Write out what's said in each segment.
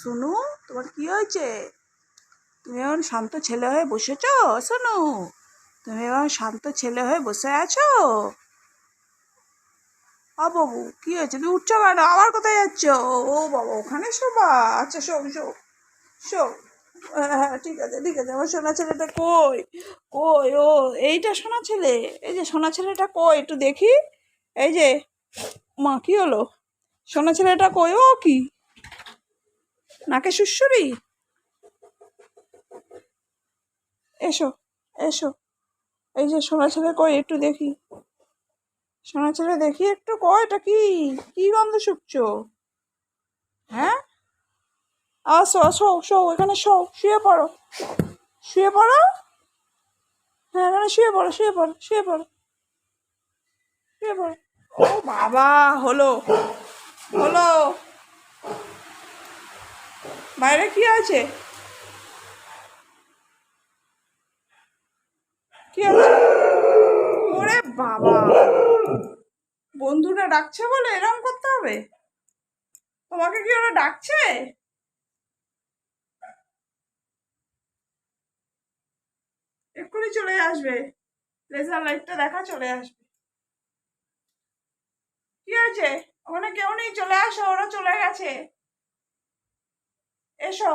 সোনু তোমার কি হয়েছে? তুমি এখন শান্ত ছেলে হয়ে বসেছ? সোনু তুমি এখন শান্ত ছেলে হয়ে বসে আছো? আ বাবু, কি হয়েছে? তুমি উঠছো কেন? আবার কোথায় যাচ্ছ? ও বাবা, ওখানে শোবা আচ্ছা শো শো শো হ্যাঁ ঠিক আছে ঠিক আছে। আমার সোনা ছেলেটা কই? কই? ও, এইটা সোনা ছেলে? এই যে সোনা ছেলেটা কই? একটু দেখি। এই যে, মা, কি হলো? সোনা ছেলেটা কই? ও, কি? নাকে সুসুরি এসো এসো। এই যে সোনা ছেলে কই, একটু দেখি। সোনা ছেলে দেখি, একটু কই এটা কি? কি গন্ধ শুকছো? হ্যাঁ? আসো আসো শো এখানে শো শুয়ে পড়ো। শুয়ে পড়ো? হ্যাঁ এখানে শুয়ে পড়ো শুয়ে পড়ো শুয়ে পড়ো। শুয়ে পড়ো। ও বাবা, হলো হলো। বাইরে কি আছে? কি আছে? ওরে বাবা। বন্ধুরা ডাকছে বলে এরকম করতে হবে? তোমাকে কি ওরা ডাকছে? এক্ষুনি চলে আসবে। লেজার লাইটটা দেখা চলে আসবে। কি হয়েছে ওখানে কেউ নেই, চলে আসো, ওরা চলে গেছে। এসো।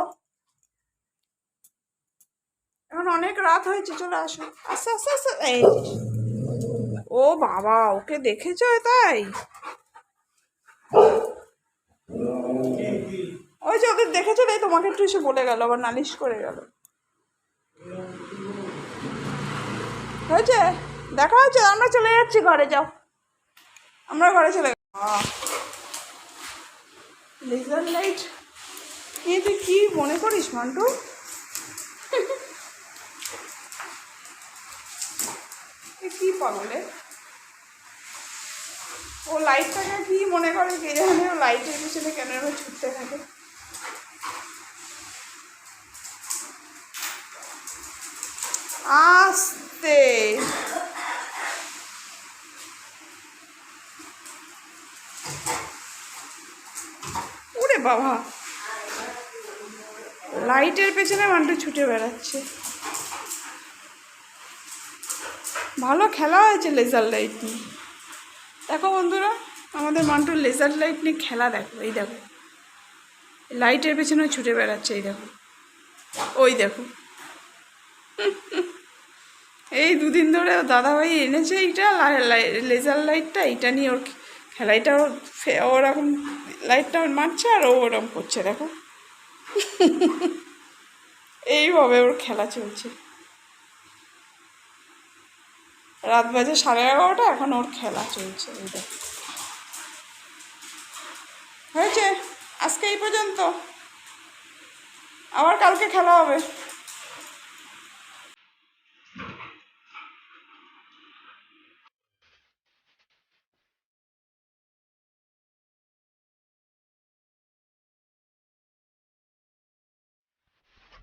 এখন অনেক রাত হয়েছে, চলে আসো। আস্তে আস্তে আস্তে এই। ও বাবা, ওকে দেখেছ তাই ওই যে ওদের দেখেছ তাই তোমাকে একটু এসে বলে গেল, আবার নালিশ করে গেল। হয়েছে? দেখা হচ্ছে আমরা চলে যাচ্ছি ঘরে, যাও। আমরা ঘরে চলে লেজার লাইট কি তুই কি মনে করিস, মান্টু? এ কি পাগলে ও লাইটটাকে কি মনে করে কে জানে, ও লাইটের পিছনে কেন ছুটতে থাকে? আস্তে। ওরে বাবা। লাইটের পেছনে মান্টু ছুটে বেড়াচ্ছে। ভালো খেলা হয়েছে লেজার লাইট নিয়ে। দেখো বন্ধুরা, আমাদের মান্টুর লেজার লাইট নিয়ে খেলা দেখো, এই দেখো। লাইটের পেছনে ছুটে বেড়াচ্ছে, এই দেখো। ওই দেখো। এই দুদিন ধরে দাদাভাই এনেছে এইটা লেজার লাইটটা এইটা নিয়ে ওর খেলাইটা ওর, ওরকম লাইটটা ওর মারছে আর ও ওরকম করছে, দেখো। এইভাবে ওর খেলা চলছে। রাত বাজে সাড়ে এগারোটা, এখন ওর খেলা চলছে হয়েছে? আজকে এই পর্যন্ত। আবার কালকে খেলা হবে।